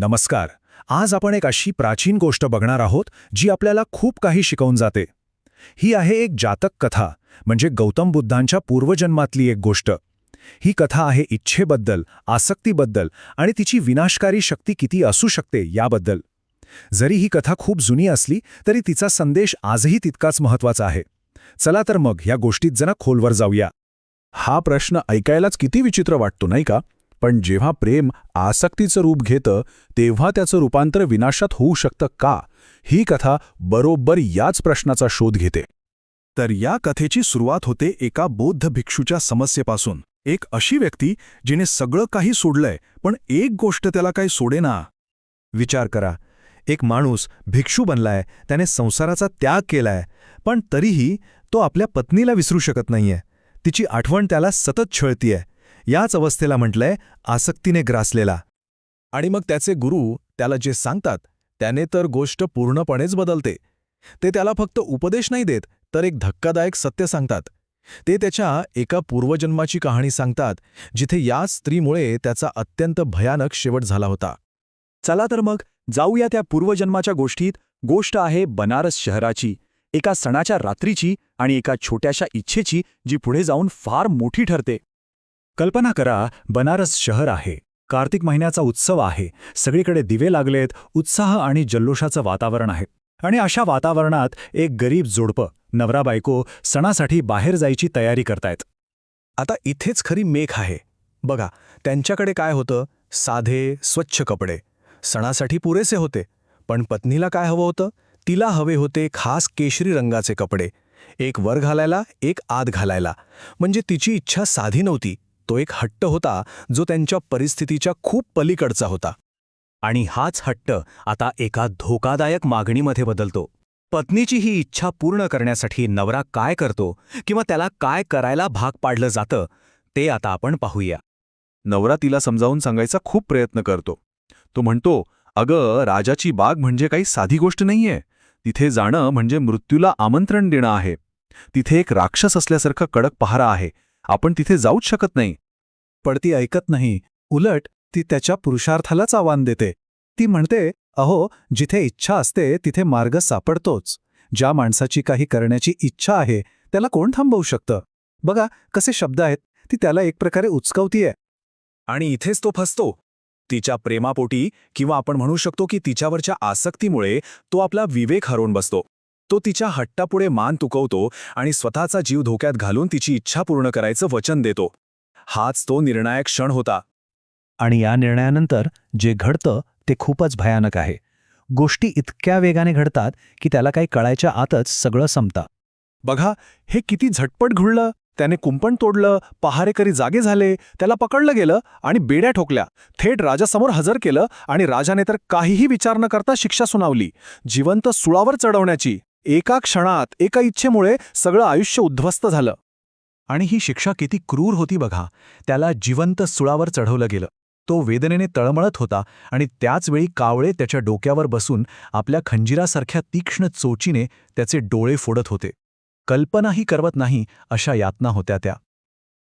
नमस्कार. आज आपण एक अशी प्राचीन गोष्ट बघणार आहोत जी आपल्याला खूप काही शिकवून जाते. ही आहे एक जातक कथा म्हणजे गौतम बुद्धांच्या पूर्वजन्मातली एक गोष्ट. ही कथा आहे इच्छेबद्दल आसक्तीबद्दल आणि तिची विनाशकारी शक्ती किती असू शकते याबद्दल. जरी ही कथा खूप जुनी असली तरी तिचा संदेश आजही तितकाच महत्त्वाचा आहे. चला तर मग या गोष्टीत जरा खोलवर जाऊया. हा प्रश्न ऐकायलाच किती विचित्र वाटतो नाही का? पण जेव्हा प्रेम आसक्तीचं रूप घेतं तेव्हा त्याचं रूपांतर विनाशात होऊ शकतं का? ही कथा बरोबर याच प्रश्नाचा शोध घेते. तर या कथेची सुरुवात होते एका बौद्ध भिक्षूच्या समस्येपासून. एक अशी व्यक्ती जिने सगळं काही सोडलंय पण एक गोष्ट त्याला काही सोडेना. विचार करा. एक माणूस भिक्षू बनलाय त्याने संसाराचा त्याग केलाय पण तरीही तो आपल्या पत्नीला विसरू शकत नाहीये. तिची आठवण त्याला सतत छळतीये. याच अवस्थेला म्हटलंय आसक्तीने ग्रासलेला. आणि मग त्याचे गुरु त्याला जे सांगतात त्याने तर गोष्ट पूर्णपणेच बदलते. ते त्याला फक्त उपदेश नाही देत तर एक धक्कादायक सत्य सांगतात. ते त्याच्या एका पूर्वजन्माची कहाणी सांगतात जिथे याच स्त्रीमुळे त्याचा अत्यंत भयानक शेवट झाला होता. चला तर मग जाऊया त्या पूर्वजन्माच्या गोष्टीत. गोष्ट आहे बनारस शहराची. एका सणाच्या रात्रीची आणि एका छोट्याशा इच्छेची जी पुढे जाऊन फार मोठी ठरते. कल्पना करा बनारस शहर आहे. कार्तिक महिन्याचा उत्सव आहे. सगळीकडे दिवे लागलेत उत्साह आणि जल्लोषाचं वातावरण आहे. आणि अशा वातावरणात एक गरीब जोडपं नवरा बायको सणासाठी बाहेर जायची तयारी करतायत. आता इथेच खरी मेख आहे. बघा त्यांच्याकडे काय होतं? साधे स्वच्छ कपडे. सणासाठी पुरेसे होते. पण पत्नीला काय हवं होतं? तिला हवे होते खास केशरी रंगाचे कपडे. एक वर घालायला एक आत घालायला. म्हणजे तिची इच्छा साधी नव्हती. तो एक हट्ट होता जो त्यांच्या परिस्थितीच्या खूप पलीकडचा होता. आणि हाच हट्ट आता एका धोकादायक मागणीमध्ये बदलतो. पत्नीची ही इच्छा पूर्ण करण्यासाठी नवरा काय करतो किंवा त्याला काय करायला भाग पाडलं जातं ते आता आपण पाहूया. नवरा तिला समजावून सांगायचा खूप प्रयत्न करतो. तो म्हणतो अगं राजाची बाग म्हणजे काही साधी गोष्ट नाहीये. तिथे जाणं म्हणजे मृत्यूला आमंत्रण देणं आहे. तिथे एक राक्षस असल्यासारखं कडक पहारा आहे. आपण तिथे जाऊच शकत नाही. पण ती ऐकत नाही. उलट ती त्याच्या पुरुषार्थालाच आव्हान देते. ती म्हणते अहो जिथे इच्छा असते तिथे मार्ग सापडतोच. ज्या माणसाची काही करण्याची इच्छा आहे त्याला कोण थांबवू शकतं? बघा कसे शब्द आहेत. ती त्याला एक प्रकारे उचकवतीये. आणि इथेच तो फसतो. तिच्या प्रेमापोटी किंवा आपण म्हणू शकतो की तिच्यावरच्या आसक्तीमुळे तो आपला विवेक हरवून बसतो. तो तिच्या हट्टापुढे मान तुकवतो आणि स्वतःचा जीव धोक्यात घालून तिची इच्छा पूर्ण करायचं वचन देतो. हाच तो निर्णायक क्षण होता. आणि या निर्णयानंतर जे घडतं ते खूपच भयानक आहे. गोष्टी इतक्या वेगाने घडतात की त्याला काही कळायच्या आतच सगळं संपतं. बघा हे किती झटपट घुळलं. त्याने कुंपण तोडलं पहारेकरी जागे झाले त्याला पकडलं गेलं आणि बेड्या ठोकल्या. थेट राजासमोर हजर केलं आणि राजाने तर काहीही विचार न करता शिक्षा सुनावली. जिवंत सुळावर चढवण्याची. एका क्षणात एका इच्छेमुळे सगळं आयुष्य उद्ध्वस्त झालं. आणि ही शिक्षा किती क्रूर होती बघा. त्याला जिवंत सुळावर चढवलं गेलं. तो वेदनेने तळमळत होता आणि त्याचवेळी कावळे त्याच्या डोक्यावर बसून आपल्या खंजिरासारख्या तीक्ष्ण चोचीने त्याचे डोळे फोडत होते. कल्पनाही करवत नाही अशा यातना होत्या त्या.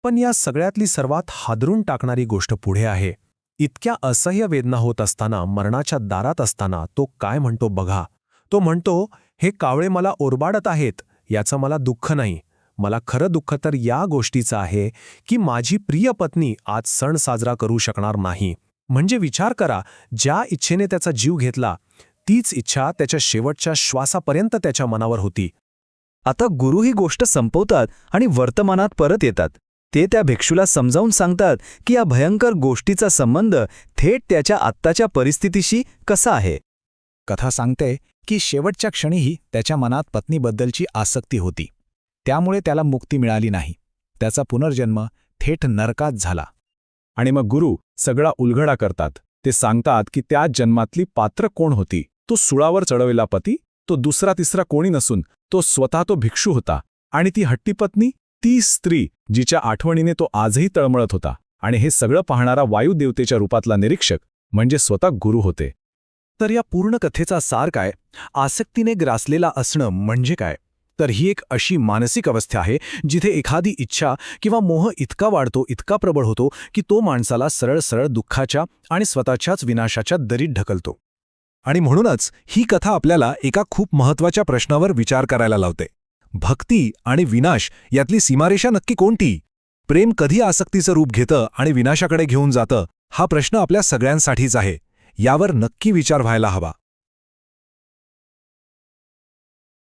पण या सगळ्यातली सर्वात हादरून टाकणारी गोष्ट पुढे आहे. इतक्या असह्य वेदना होत असताना मरणाच्या दारात असताना तो काय म्हणतो बघा. तो म्हणतो हे कावळे मला ओरबाडत आहेत याचं मला दुःख नाही. मला खरं दुःख तर या गोष्टीचं आहे की माझी प्रिय पत्नी आज सण साजरा करू शकणार नाही. म्हणजे विचार करा ज्या इच्छेने त्याचा जीव घेतला तीच इच्छा त्याच्या शेवटच्या श्वासापर्यंत त्याच्या मनावर होती. आता गुरु ही गोष्ट संपवतात आणि वर्तमानात परत येतात. ते त्या भिक्षूला समजावून सांगतात की या भयंकर गोष्टीचा संबंध थेट त्याच्या आत्ताच्या परिस्थितीशी कसा आहे? कथा सांगते की शेवटच्या क्षणीही त्याच्या मनात पत्नीबद्दलची आसक्ती होती. त्यामुळे त्याला मुक्ती मिळाली नाही. त्याचा पुनर्जन्म थेट नरकात झाला. आणि मग गुरु सगळा उलगडा करतात. ते सांगतात की त्या जन्मातली पात्र कोण होती? तो सुळावर चढवलेला पती? तो दुसरा तिसरा कोणी नसून तो स्वतः तो भिक्षू होता. आणि ती हट्टी पत्नी ती स्त्री जिच्या आठवणीने तो आजही तळमळत होता. आणि हे सगळं पाहणारा वायुदेवतेच्या रूपातला निरीक्षक म्हणजे स्वतः गुरु होते. तर या पूर्ण कथेचा सार काय? आसक्तीने ग्रासलेला असणं म्हणजे काय? तर ही एक अशी मानसिक अवस्था आहे जिथे एखादी इच्छा किंवा मोह इतका वाढतो इतका प्रबळ होतो की तो माणसाला सरळ सरळ दुःखाच्या आणि स्वतःच्याच विनाशाच्या दरीत ढकलतो. आणि म्हणूनच ही कथा आपल्याला एका खूप महत्त्वाच्या प्रश्नावर विचार करायला लावते. भक्ती आणि विनाश यातली सीमारेषा नक्की कोणती? प्रेम कधी आसक्तीचं रूप घेतं आणि विनाशाकडे घेऊन जातं हा प्रश्न आपल्या सगळ्यांसाठीच आहे. यावर नक्की विचार व्हायला हवा.